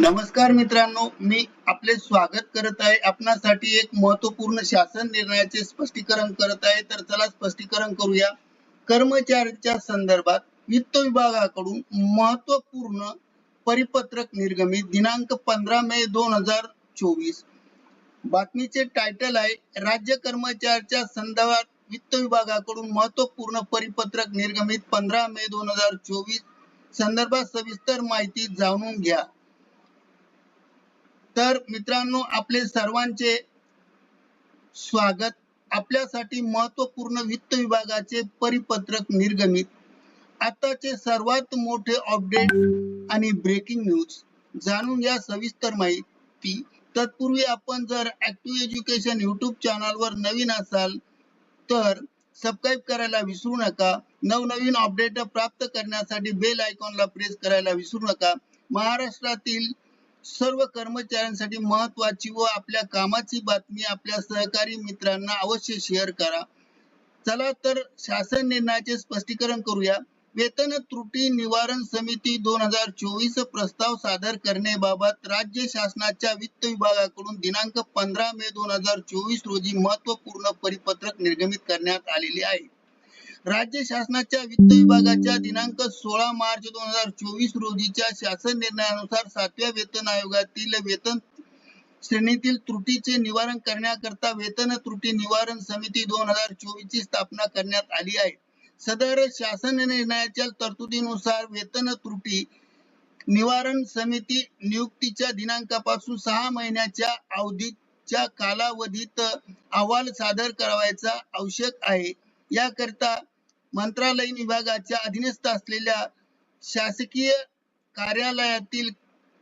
नमस्कार मित्रांनो मी आपले स्वागत करत आहे. आपणासाठी एक महत्त्वपूर्ण शासन निर्णयाचे स्पष्टीकरण करत आहे. तर चला स्पष्टीकरण करूया. कर्मचाऱ्यांच्या संदर्भात वित्त विभागाकडून महत्त्वपूर्ण परिपत्रक निर्गमित दिनांक पंधरा मे दोन हजार चोवीस. बातमीचे टायटल आहे राज्य कर्मचाऱ्यांच्या संदर्भात वित्त विभागाकडून महत्त्वपूर्ण परिपत्रक निर्गमित पंधरा मे दोन हजार चोवीस. संदर्भात सविस्तर माहिती जाणून घ्या. तर मित्रांनो आपले सर्वांचे स्वागत. आपल्यासाठी महत्त्वपूर्ण वित्त विभागाचे परिपत्रक निर्गमित. आताचे सर्वात मोठे अपडेट आणि ब्रेकिंग न्यूज जाणून घ्या सविस्तर माहिती. तत्पूर्वी आपण जर ऍक्टिव्ह एज्युकेशन युट्यूब चॅनलवर नवीन असाल तर सबस्क्राईब करायला विसरू नका. नवनवीन अपडेट प्राप्त करण्यासाठी बेल आयकॉनला प्रेस करायला विसरू नका. महाराष्ट्रातील सर्व कर्मचाऱ्यांसाठी महत्वाची व आपल्या कामाची बातमी आपल्या सहकारी मित्रांना अवश्य शेअर करा. चला तर शासन निर्णयाचे स्पष्टीकरण करूया. वेतन त्रुटी निवारण समिती दोन हजार चोवीस प्रस्ताव सादर करण्याबाबत राज्य शासनाच्या वित्त विभागाकडून दिनांक पंधरा मे दोन हजार चोवीस रोजी महत्त्वपूर्ण परिपत्रक निर्गमित करण्यात आलेले आहे. राज्य शासनाच्या वित्त विभागाच्या दिनांक सोळा मार्च दोन हजार चोवीस रोजीच्या शासन निर्णयानुसार सातव्या वेतन आयोगातील वेतन श्रेणीतील त्रुटीचे निवारण करण्याकरता वेतन त्रुटी निवारण समिती दोन हजार चोवीस ची स्थापना करण्यात आली आहे. सदर शासन निर्णयाच्या तरतुदीनुसार वेतन त्रुटी निवारण समिती नियुक्तीच्या दिनांकापासून सहा महिन्याच्या अवधीच्या कालावधीत अहवाल सादर करावायचा आवश्यक आहे. याकरिता मंत्रालयीन विभागाच्या अधीनस्थ असलेल्या शासकीय कार्यालयातील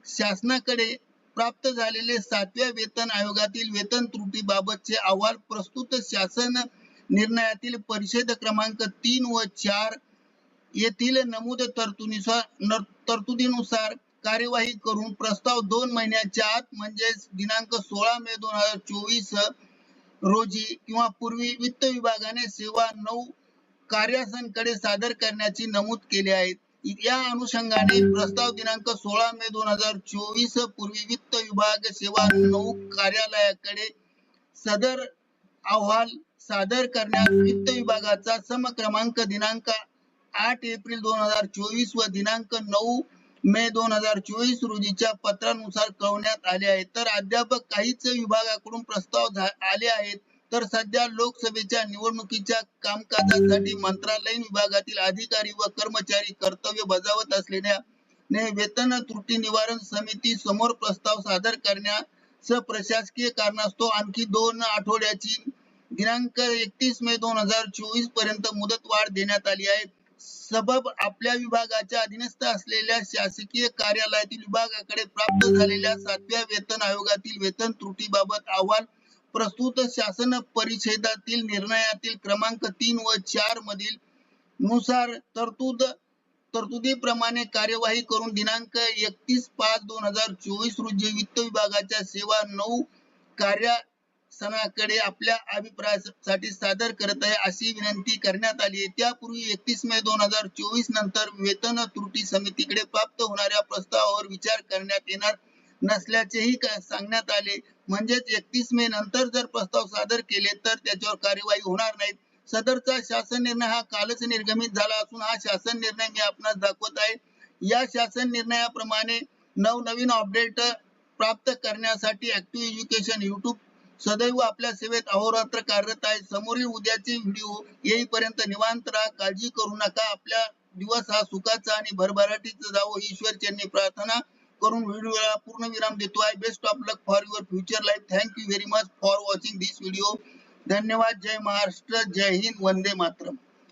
शासनाकडे प्राप्त झालेले सातव्या वेतन आयोगातील वेतन त्रुटी बाबतचे अहवाल प्रस्तुत शासन निर्णयातील परिषद क्रमांक तीन व चार येथील नमूद तरतुदीनुसार तरतुदीनुसार कार्यवाही करून प्रस्ताव दोन महिन्याच्या आत म्हणजेच दिनांक सोळा मे दोन हजार चोवीस रोजी किंवा पूर्वी वित्त विभागाने सेवा नऊ कार्यासनकडे सादर करण्याची नमूद केले आहे. या अनुषंगाने प्रस्ताव दिनांक सोळा मे दोन हजार चोवीस पूर्वी वित्त विभाग सेवा नऊ कार्यालयाकडे सदर अहवाल सादर करण्यास वित्त विभागाचा समक्रमांक दिनांक आठ एप्रिल दोन हजार चोवीस व दिनांक नऊ मे दोन हजार चोवीस रोजीच्या पत्रानुसार कळवण्यात आले आहे. तर अद्याप काहीच विभागाकडून प्रस्ताव आले आहेत. तर सध्या लोकसभेच्या निवडणुकीच्या कामकाजासाठी मंत्रालयीन विभागातील अधिकारी व कर्मचारी कर्तव्य बजावत असलेल्या वेतन त्रुटी निवारण समिती समोर प्रस्ताव सादर करण्यास प्रशासकीय कारणास्तव आणखी दोन आठवड्याची दिनांक एकतीस मे दोन हजार चोवीसपर्यंत मुदतवाढ देण्यात आली आहे. सबब आपल्या विभागाच्या अधीनस्थ असलेल्या शासकीय कार्यालयातील विभागाकडे प्राप्त झालेल्या सातव्या वेतन आयोगातील वेतन त्रुटीबाबत अहवाल प्रस्तुत शासन परिषदातील निर्णयातील क्रमांक तीन व चार मधील नुसार तरतूद तरतुदीप्रमाणे कार्यवाही करून दिनांक एकतीस पाच दोन हजार चोवीस रोजी वित्त विभागाच्या सेवा नऊ कार्यासनाकडे आपल्या अभिप्रायासाठी सादर करत आहे अशी विनंती करण्यात आली आहे. त्यापूर्वी एकतीस मे दोन हजार चोवीस नंतर वेतन त्रुटी समितीकडे प्राप्त होणाऱ्या प्रस्तावावर विचार करण्यात येणार नसल्याचेही सांगण्यात आले. म्हणजेच एकतीस मे नंतर जर प्रस्ताव सादर केले तर त्याच्यावर कार्यवाही होणार नाही सदरचा शासन निर्णय हा कालच निर्गमित झाला असून हा शासन निर्णय मी आपणास दाखवत आहे. या शासन निर्णयाप्रमाणे नवनवीन अपडेट प्राप्त करण्यासाठी ऍक्टिव्ह एज्युकेशन युट्यूब सदैव आपल्या सेवेत अहोरात्र कार्यरत आहे. समोरील उद्याचे व्हिडिओ येईपर्यंत निवांत राहा काळजी करू नका. आपल्या दिवस हा सुखाचा आणि भरभराटीचा जावो. ईश्वर चरणी प्रार्थना. करून व्हिडिओला पूर्ण विराम देतो आहे best of luck for your future life thank you very much for watching this video धन्यवाद. जय महाराष्ट्र. जय हिंद. वंदे मातरम.